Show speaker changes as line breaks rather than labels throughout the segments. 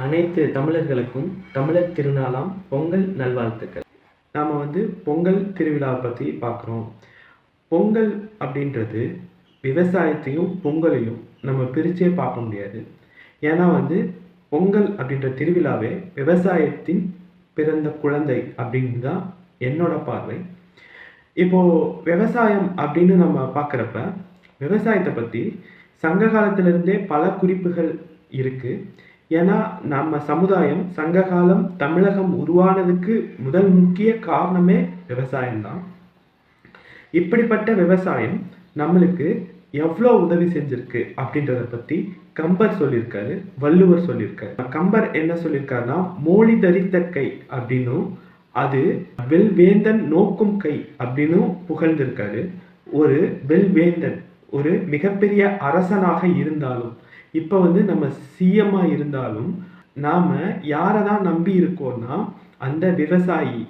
அனைத்து தமிழர்களுக்கும் தமிழர் திருநாளாம் பொங்கல் நல்வாழ்த்துக்கள். நாம் வந்து பொங்கல் திருவிழாவை பற்றி பார்க்குறோம். பொங்கல் அப்படின்றது விவசாயத்தையும் பொங்கலையும் நம்ம பிரிச்சே பார்க்க முடியாது. ஏன்னா வந்து பொங்கல் அப்படின்ற திருவிழாவே விவசாயத்தின் பிறந்த குழந்தை அப்படின்னு தான் என்னோட பார்வை. இப்போ விவசாயம் அப்படின்னு நம்ம பார்க்குறப்ப விவசாயத்தை பற்றி சங்க காலத்திலிருந்தே பல குறிப்புகள் இருக்கு. ஏன்னா நம்ம சமுதாயம் சங்ககாலம் தமிழகம் உருவானதுக்கு முதல் முக்கிய காரணமே விவசாயம்தான். இப்படிப்பட்ட விவசாயம் நம்மளுக்கு எவ்வளோ உதவி செஞ்சிருக்கு அப்படின்றத பற்றி கம்பர் சொல்லியிருக்காரு வள்ளுவர் சொல்லியிருக்காரு. கம்பர் என்ன சொல்லியிருக்காருன்னா மோழி தரித்த கை அப்படின்னும் அது வெல்வேந்தன் நோக்கும் கை அப்படின்னும் புகழ்ந்திருக்காரு. ஒரு வெல்வேந்தன் ஒரு மிகப்பெரிய அரசனாக இருந்தாலும் இப்போ வந்து நம்ம சிஎம்மா இருந்தாலும் நாம் யாரை தான் நம்பி இருக்கோம்னா அந்த விவசாயி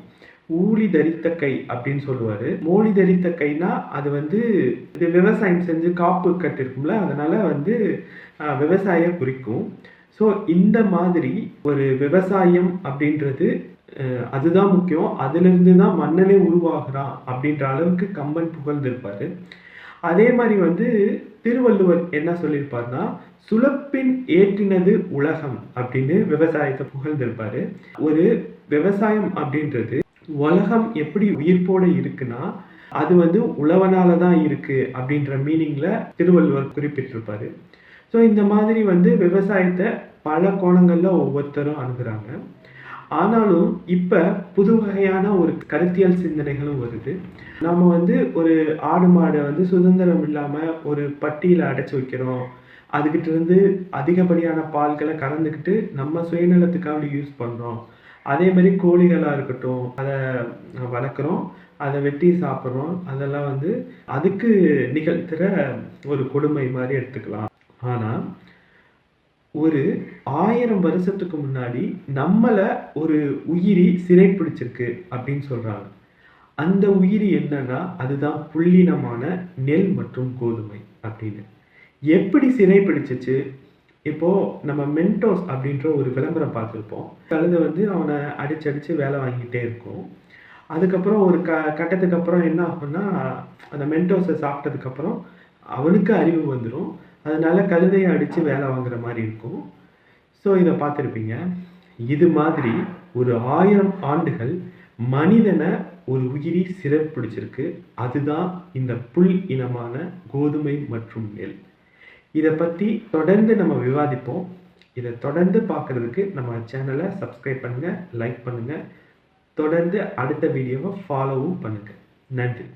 ஊழி தரித்த கை அப்படின்னு சொல்லுவார். மோழி தரித்த கைனா அது வந்து இது விவசாயம் செஞ்சு காப்பு கட்டிருக்கும்ல அதனால் வந்து விவசாய குறிக்கும். ஸோ இந்த மாதிரி ஒரு விவசாயம் அப்படின்றது அதுதான் முக்கியம். அதுலேருந்து தான் மன்னனே உருவாகிறான் அப்படின்ற அளவுக்கு கம்பன் புகழ்ந்திருப்பார். அதே மாதிரி வந்து திருவள்ளுவர் என்ன சொல்லியிருப்பார்னா சுலப்பின் ஏற்றினது உலகம் அப்படின்னு விவசாயத்தை புகழ்ந்திருப்பாரு. ஒரு விவசாயம் அப்படின்றது உலகம் எப்படி உயிர்ப்போட இருக்குன்னா அது வந்து உழவனால தான் இருக்கு அப்படின்ற மீனிங்ல திருவள்ளுவர் குறிப்பிட்டிருப்பாரு. ஸோ இந்த மாதிரி வந்து விவசாயத்தை பல கோணங்கள்ல ஒவ்வொருத்தரும் அணுகுறாங்க. ஆனாலும் இப்போ புது வகையான ஒரு கருத்தியல் சிந்தனைகளும் வருது. நம்ம வந்து ஒரு ஆடு மாடை வந்து சுதந்திரம் இல்லாமல் ஒரு பட்டியில் அடைச்சி வைக்கிறோம். அதுக்கிட்ட இருந்து அதிகப்படியான பால்களை கலந்துக்கிட்டு நம்ம சுயநலத்துக்காக யூஸ் பண்ணுறோம் அதே மாதிரி கோழிகளாக இருக்கட்டும் அதை வளர்க்குறோம் அதை வெட்டி சாப்பிட்றோம் அதெல்லாம் வந்து அதுக்கு நிகழ்த்துகிற ஒரு கொடுமை மாதிரி எடுத்துக்கலாம். ஆனால் ஒரு ஆயிரம் வருஷத்துக்கு முன்னாடி நம்மளை ஒரு உயிரி சிறை பிடிச்சிருக்கு அப்படின்னு சொல்றாங்க. அந்த உயிரி என்னன்னா அதுதான் புள்ளினமான நெல் மற்றும் கோதுமை அப்படின்னு. எப்படி சிறை பிடிச்சிச்சு? இப்போ நம்ம மென்டோஸ் அப்படின்ற ஒரு விளம்பரம் பார்த்துருப்போம். கழுத வந்து அவனை அடிச்சு அடிச்சு வேலை வாங்கிட்டே இருக்கும். அதுக்கப்புறம் ஒரு க கட்டத்துக்கு அப்புறம் என்ன ஆகும்னா அந்த மென்டோஸை சாப்பிட்டதுக்கப்புறம் அவனுக்கு அறிவு வந்துடும் அதனால் கழுதையை அடித்து வேலை வாங்குற மாதிரி இருக்கும். ஸோ இதை பார்த்துருப்பீங்க. இது மாதிரி ஒரு ஆயிரம் ஆண்டுகள் மனிதனை ஒரு உயிரி சிறப்பிடிச்சிருக்கு அதுதான் இந்த புல் இனமான கோதுமை மற்றும் நெல். இதை பற்றி தொடர்ந்து நம்ம விவாதிப்போம். இதை தொடர்ந்து பார்க்குறதுக்கு நம்ம சேனலை சப்ஸ்கிரைப் பண்ணுங்கள் லைக் பண்ணுங்கள் தொடர்ந்து அடுத்த வீடியோவை ஃபாலோவும் பண்ணுங்கள் நன்றி.